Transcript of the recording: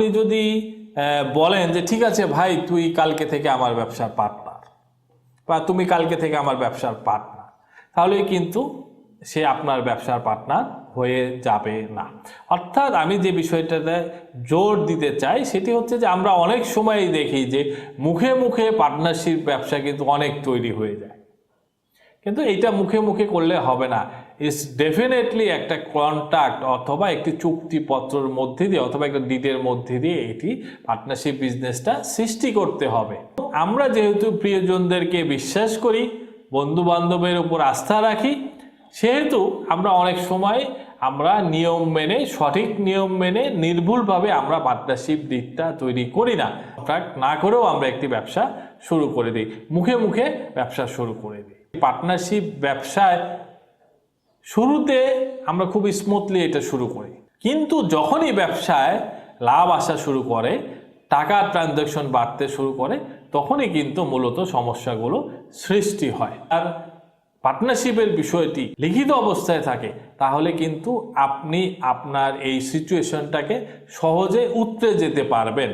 আপনি যদি বলেন যে, ঠিক আছে ভাই, তুই কালকে থেকে আমার ব্যবসার পার্টনার বা তুমি কালকে থেকে আমার ব্যবসার পার্টনার তাহলে কিন্তু সে আপনার ব্যবসার পার্টনার হয়ে যাবে না। অর্থাৎ আমি যে বিষয়টাতে জোর দিতে চাই সেটি হচ্ছে যে, আমরা অনেক সময় দেখি যে, মুখে মুখে পার্টনারশিপ ব্যবসা কিন্তু অনেক তৈরি হয়ে যায়। কিন্তু এটা মুখে মুখে করলে হবে না। ইটস ডেফিনেটলি একটা কন্ট্রাক্ট অথবা একটি চুক্তিপত্রের মধ্যে দিয়ে অথবা একটা ডিটের মধ্যে দিয়ে এটি পার্টনারশিপ বিজনেসটা সৃষ্টি করতে হবে। আমরা যেহেতু প্রিয়জনদেরকে বিশ্বাস করি বন্ধু বান্ধবের উপর আস্থা রাখি, সেহেতু আমরা অনেক সময় আমরা নিয়ম মেনে, সঠিক নিয়ম মেনে নির্ভুলভাবে আমরা পার্টনারশিপ দিকটা তৈরি করি না। কন্ট্রাক্ট না করেও আমরা একটি ব্যবসা শুরু করে দিই। মুখে মুখে ব্যবসা শুরু করে দিই। পার্টনারশিপ ব্যবসায় শুরুতে আমরা খুব স্মুথলি এটা শুরু করি। কিন্তু যখনই ব্যবসায় লাভ আসা শুরু করে, টাকা ট্রানজ্যাকশন বাড়তে শুরু করে, তখনই কিন্তু মূলত সমস্যাগুলো সৃষ্টি হয়। আর পার্টনারশিপের বিষয়টি লিখিত অবস্থায় থাকে, তাহলে কিন্তু আপনি আপনার এই সিচুয়েশনটাকে সহজে উতরে যেতে পারবেন।